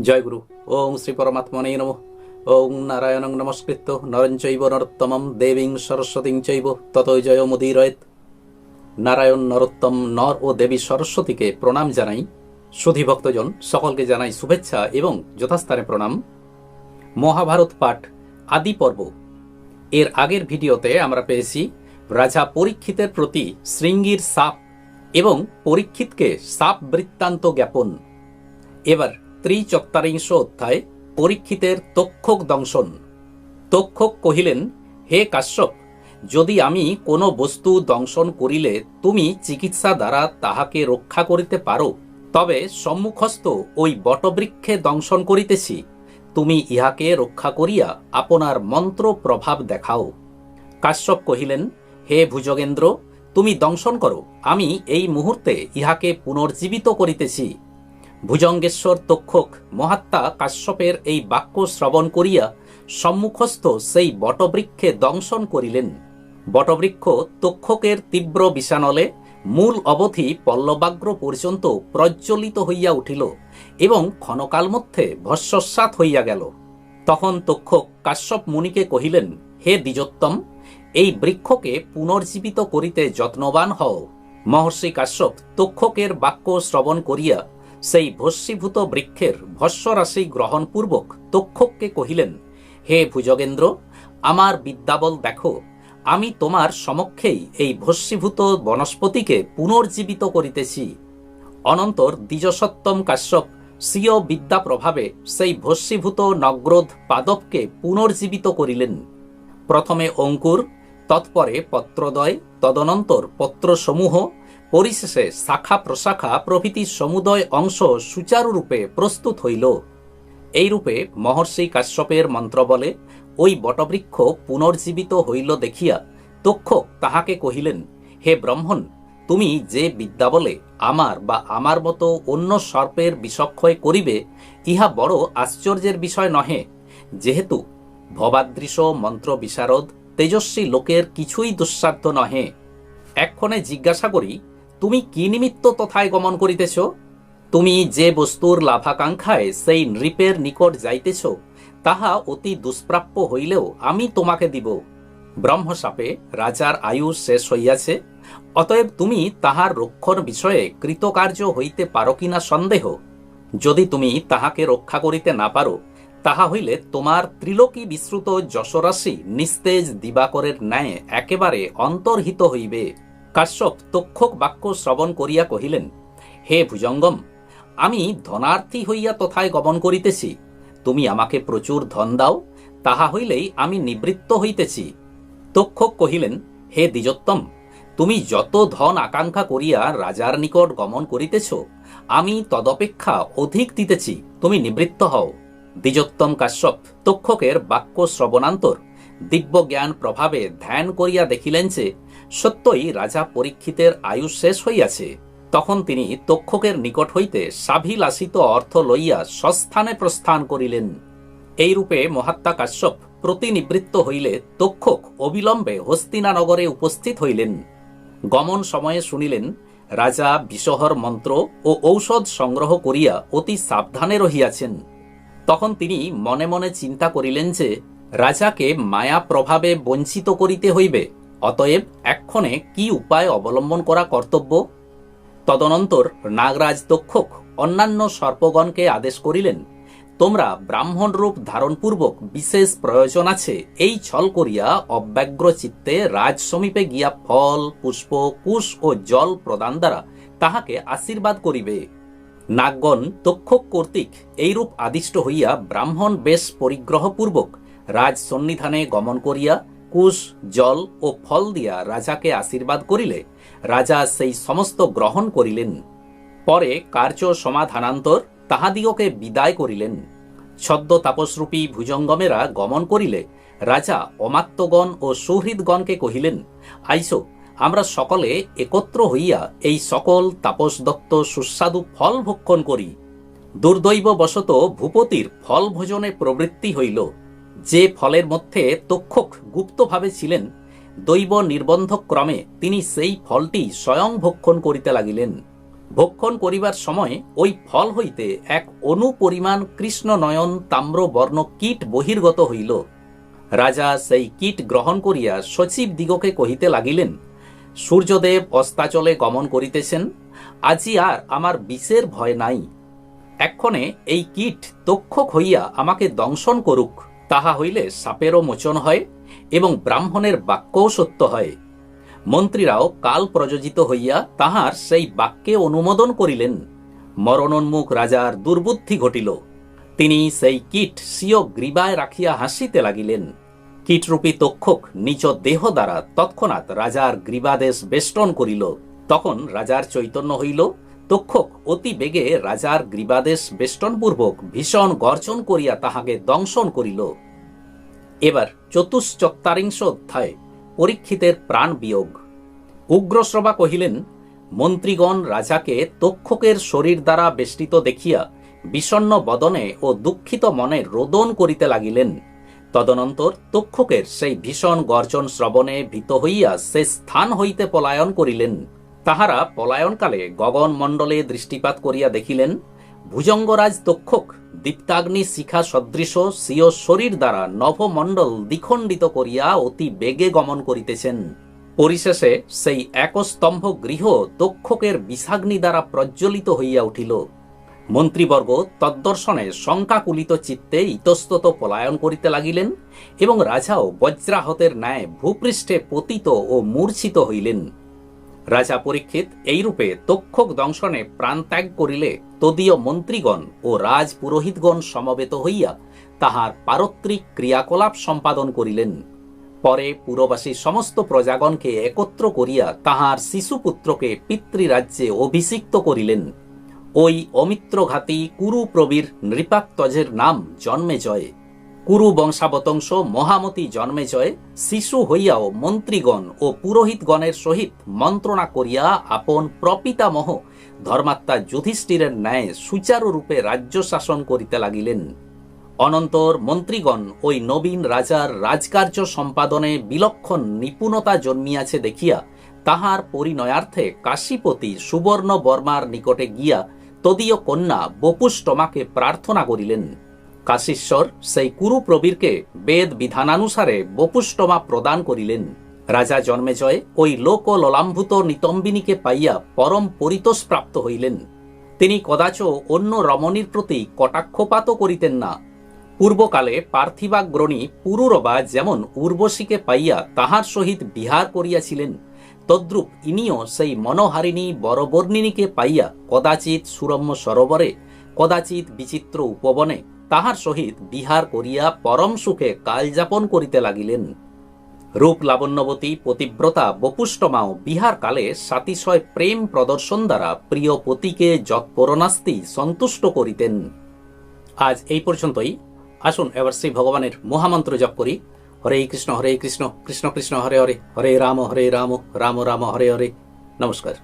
জয় গুরু। ওং শ্রী পরমাত্মনে নম। ওং নারায়ণং নমস্কৃত্য। নরঞ্চৈব নরোত্তমম। দেবীং সরস্বতীং চৈব। ততই জয় মুদীরয়েত নারায়ণ নরোত্তম নর ও দেবী সরস্বতীকে প্রণাম জানাই। সুধী ভক্তজন, সকলকে জানাই শুভেচ্ছা এবং যথাস্থানে প্রণাম। মহাভারত পাঠ, আদি পর্ব। এর আগের ভিডিওতে আমরা পেয়েছি রাজা পরীক্ষিতের প্রতি শৃঙ্গীর সাপ এবং পরীক্ষিতকে সাপ বৃত্তান্ত জ্ঞাপন। এবার ত্রিচত্বারিংশ অধ্যায় পরীক্ষিতের তক্ষক দংশন। তক্ষক কহিলেন, হে কাশ্যপ, যদি আমি কোনো বস্তু দংশন করিলে তুমি চিকিৎসা দ্বারা তাহাকে রক্ষা করিতে পারো, তবে সম্মুখস্থ ওই বটবৃক্ষে দংশন করিতেছি। তুমি ইহাকে রক্ষা করিয়া আপনার মন্ত্র প্রভাব দেখাও। কাশ্যপ কহিলেন, হে ভুজগেন্দ্র, তুমি দংশন করো। আমি এই মুহূর্তে ইহাকে পুনর্জীবিত করিতেছি। ভুজঙ্গেশ্বর তক্ষক মহাত্মা কাশ্যপের এই বাক্য শ্রবণ করিয়া সম্মুখস্থ সেই বটবৃক্ষে দংশন করিলেন। বটবৃক্ষ তক্ষকের তীব্র বিষানলে মূল অবধি পল্লবাগ্র পর্যন্ত প্রজ্বলিত হইয়া উঠিল এবং ক্ষণকাল মধ্যে ভস্মসাৎ হইয়া গেল। তখন তক্ষক কাশ্যপ মুনিকে কহিলেন, হে দ্বিজোত্তম, এই বৃক্ষকে পুনর্জীবিত করিতে যত্নবান হও। মহর্ষি কাশ্যপ তক্ষকের বাক্য শ্রবণ করিয়া সেই ভস্মীভূত বৃক্ষের ভস্মরাশি গ্রহণপূর্বক তক্ষককে কহিলেন, হে ভুজগেন্দ্র, আমার বিদ্যাবল দেখো, আমি তোমার সমক্ষেই এই ভস্মীভূত বনস্পতিকে পুনর্জীবিত করিতেছি। অনন্তর দ্বিজসত্তম কাশ্যপ স্বীয় বিদ্যা প্রভাবে সেই ভস্মীভূত নগ্রোধ পাদপকে পুনর্জীবিত করিলেন। প্রথমে অঙ্কুর, তৎপরে পত্রদয় তদনন্তর পত্রসমূহ পরিশেষে শাখা প্রশাখা প্রভৃতি সমুদয় অংশ সুচারুরূপে প্রস্তুত হইল। এইরূপে মহর্ষি কাশ্যপের মন্ত্র বলে ওই বটবৃক্ষ পুনর্জীবিত হইল দেখিয়া তক্ষক তাহাকে কহিলেন, হে ব্রহ্মণ, তুমি যে বিদ্যা বলে আমার বা আমার মতো অন্য সর্পের বিষক্ষয় করিবে, ইহা বড় আশ্চর্যের বিষয় নহে। যেহেতু ভবাদৃশ মন্ত্র বিশারদ তেজস্বী লোকের কিছুই দুঃসাধ্য নহে। এক্ষণে জিজ্ঞাসা করি তুমি কি নিমিত্ত তথায় গমন করিতেছ? তুমি যে বস্তুর লাভাকাঙ্ক্ষায় সেই নৃপের নিকট যাইতেছ, তাহা অতি দুষ্প্রাপ্য হইলেও আমি তোমাকে দিব। ব্রহ্মসাপে রাজার আয়ু শেষ হইয়াছে, অতএব তুমি তাহার রক্ষণ বিষয়ে কৃতকার্য হইতে পারো কিনা সন্দেহ। যদি তুমি তাহাকে রক্ষা করিতে না পারো, তাহা হইলে তোমার ত্রিলোকী বিশ্রুত যশরাশি নিস্তেজ দিবাকরের ন্যায় একেবারে অন্তর্হিত হইবে। কাশ্যপ তক্ষক বাক্য শ্রবণ করিয়া কহিলেন, হে ভুজঙ্গম, আমি ধনার্থী হইয়া তথায় গমন করিতেছি। তুমি আমাকে প্রচুর ধন দাও, তাহা হইলেই আমি নিবৃত্ত হইতেছি। তক্ষক কহিলেন, হে দ্বিজোত্তম, তুমি যত ধন আকাঙ্ক্ষা করিয়া রাজার নিকট গমন করিতেছ, আমি তদপেক্ষা অধিক দিতেছি, তুমি নিবৃত্ত হও। দ্বিজোত্তম কাশ্যপ তক্ষকের বাক্য শ্রবণান্তর দিব্য জ্ঞান প্রভাবে ধ্যান করিয়া দেখিলেন যে সত্যই রাজা পরীক্ষিতের আয়ু শেষ হইয়াছে, তখন তিনি তক্ষকের নিকট হইতে সাভিলাসিত অর্থ লইয়া সস্থানে প্রস্থান করিলেন। এইরূপে মহাত্মা কাশ্যপ প্রতিনিবৃত্ত হইলে তক্ষক অবিলম্বে হস্তিনানগরে উপস্থিত হইলেন। গমন সময়ে শুনিলেন, রাজা বিষহর মন্ত্র ও ঔষধ সংগ্রহ করিয়া অতি সাবধানে রহিয়াছেন। তখন তিনি মনে মনে চিন্তা করিলেন যে, রাজাকে মায়া প্রভাবে বঞ্চিত করিতে হইবে। অতএব এক্ষণে কি উপায় অবলম্বন করা কর্তব্য? তদনন্তর নাগরাজ তক্ষক অন্যান্য সর্পগণকে আদেশ করিলেন, তোমরা ব্রাহ্মণ রূপ ধারণপূর্বক বিশেষ প্রয়োজন আছে, এই ছল করিয়া অব্যাগ্র চিত্তে রাজ সমীপে গিয়া ফল, পুষ্প, কুশ ও জল প্রদান দ্বারা তাহাকে আশীর্বাদ করিবে। নাগগণ তক্ষক কর্তৃক এইরূপ আদিষ্ট হইয়া ব্রাহ্মণ বেশ পরিগ্রহপূর্বক রাজ সন্নিধানে গমন করিয়া কুশ, জল ও ফল দিয়া রাজাকে আশীর্বাদ করিলে রাজা সেই সমস্ত গ্রহণ করিলেন। পরে কার্য সমাধানান্তর তাহাদিগকে বিদায় করিলেন। ছদ্ম তাপসরূপী ভুজঙ্গমেরা গমন করিলে রাজা অমাত্যগণ ও সুহৃদগণকে কহিলেন আইসো আমরা সকলে একত্র হইয়া এই সকল তাপসদত্ত সুস্বাদু ফল ভক্ষণ করি। দুর্দৈব বশত ভূপতির ফল ভোজনে প্রবৃত্তি হইল। যে ফলের মধ্যে তক্ষক গুপ্তভাবে ছিলেন, দৈব নির্বন্ধ ক্রমে তিনি সেই ফলটি স্বয়ং ভক্ষণ করিতে লাগিলেন। ভক্ষণ করিবার সময় ওই ফল হইতে এক অনুপরিমাণ কৃষ্ণনয়ন তাম্রবর্ণ কীট বহির্গত হইল। রাজা সেই কীট গ্রহণ করিয়া সচিব দিগকে কহিতে লাগিলেন, সূর্যদেব অস্তাচলে গমন করিতেছেন, আজি আর আমার বিষের ভয় নাই। এক্ষণে এই কীট তক্ষক হইয়া আমাকে দংশন করুক। তাহা হইলে সাপেরও মোচন হয় এবং ব্রাহ্মণের বাক্যও সত্য হয়। মন্ত্রীরাও কাল প্রযোজিত হইয়া তাহার সেই বাক্যে অনুমোদন করিলেন। মরণোন্মুখ রাজার দুর্বুদ্ধি ঘটিল। তিনি সেই কীট স্বীয় গ্রীবায় রাখিয়া হাসিতে লাগিলেন। কীটরূপী তক্ষক নিজ দেহ দ্বারা তৎক্ষণাৎ রাজার গ্রীবাদেশ বেষ্টন করিল। তখন রাজার চৈতন্য হইল তক্ষক অতি বেগে রাজার গ্রীবাদেশ বেষ্টনপূর্বক ভীষণ গর্জন করিয়া তাহাকে দংশন করিল। এবার চতুশ্চত্বারিংশ অধ্যায় পরীক্ষিতের প্রাণ বিয়োগ। উগ্রশ্রবা কহিলেন, মন্ত্রীগণ রাজাকে তক্ষকের শরীর দ্বারা বেষ্টিত দেখিয়া বিষণ্ন বদনে ও দুঃখিত মনে রোদন করিতে লাগিলেন। তদনন্তর তক্ষকের সেই ভীষণ গর্জন শ্রবণে ভীত হইয়া সে স্থান হইতে পলায়ন করিলেন। তাহারা পলায়নকালে গগন মণ্ডলে দৃষ্টিপাত করিয়া দেখিলেন, ভুজঙ্গরাজ তক্ষক দীপ্তাগ্নি শিখা সদৃশ, স্বীয় শরীর দ্বারা নভমণ্ডল দ্বিখণ্ডিত করিয়া অতি বেগে গমন করিতেছেন। পরিশেষে সেই একস্তম্ভ গৃহ তক্ষকের বিষাগ্নি দ্বারা প্রজ্বলিত হইয়া উঠিল। মন্ত্রীবর্গ তদ্দর্শনে শঙ্কাকুলিত চিত্তে ইতস্তত পলায়ন করিতে লাগিলেন এবং রাজাও বজ্রাহতের ন্যায় ভূপৃষ্ঠে পতিত ও মূর্ছিত হইলেন। রাজা পরীক্ষিত এইরূপে তক্ষক দংশনে প্রাণত্যাগ করিলে তদীয় মন্ত্রীগণ ও রাজ পুরোহিতগণ সমবেত হইয়া তাহার পারত্রিক ক্রিয়াকলাপ সম্পাদন করিলেন। পরে পুরবাসী সমস্ত প্রজাগণকে একত্র করিয়া তাহার শিশুপুত্রকে পিতৃরাজ্যে অভিষিক্ত করিলেন। ওই অমিত্রঘাতী কুরু প্রবীর নৃপাত্তজের নাম জন্মেজয় কুরু বংশাবতংশ মহামতি জন্মেজয় শিশু হইয়াও মন্ত্রীগণ ও পুরোহিতগণের সহিত মন্ত্রণা করিয়া আপন প্রপিতামহ ধর্মাত্মা যুধিষ্ঠিরের ন্যায় সুচারুরূপে রাজ্য শাসন করিতে লাগিলেন। অনন্তর মন্ত্রীগণ ওই নবীন রাজার রাজকার্য সম্পাদনে বিলক্ষণ নিপুণতা জন্মিয়াছে দেখিয়া তাহার পরিণয়ার্থে কাশীপতি সুবর্ণ বর্মার নিকটে গিয়া তদীয় কন্যা বপুষ্টমাকে প্রার্থনা করিলেন। কাশীশ্বর সেই কুরু প্রবীরকে বেদ বিধানানুসারে বপুষ্টমা প্রদান করিলেন। রাজা জন্মেজয় ওই লোক ললাম্ভূত নিতম্বিনীকে পাইয়া পরম পরিতোষ প্রাপ্ত হইলেন। তিনি কদাচ অন্য রমণীর প্রতি কটাক্ষপাতও করিতেন না। পূর্বকালে পার্থিবাগ্রণী পুরুরবা যেমন উর্বশীকে পাইয়া তাহার সহিত বিহার করিয়াছিলেন, তদ্রূপ ইনিও সেই মনোহারিণী বরবর্ণিনীকে পাইয়া কদাচিৎ সুরম্য সরোবরে, কদাচিৎ বিচিত্র উপবনে তাহার সহিত বিহার করিয়া পরম সুখে কালযাপন করিতে লাগিলেন। রূপ লাবণ্যবতী, পতিব্রতা বপুষ্টমাও বিহার কালে সাতিশয় প্রেম প্রদর্শন দ্বারা প্রিয় পতিকে যৎপরণাস্তি সন্তুষ্ট করিতেন। আজ এই পর্যন্তই। আসুন এবার শ্রী ভগবানের মহামন্ত্র জপ করি। হরে কৃষ্ণ হরে কৃষ্ণ কৃষ্ণ কৃষ্ণ, হরে হরে হরে রাম হরে রাম রাম রাম, হরে হরে। নমস্কার।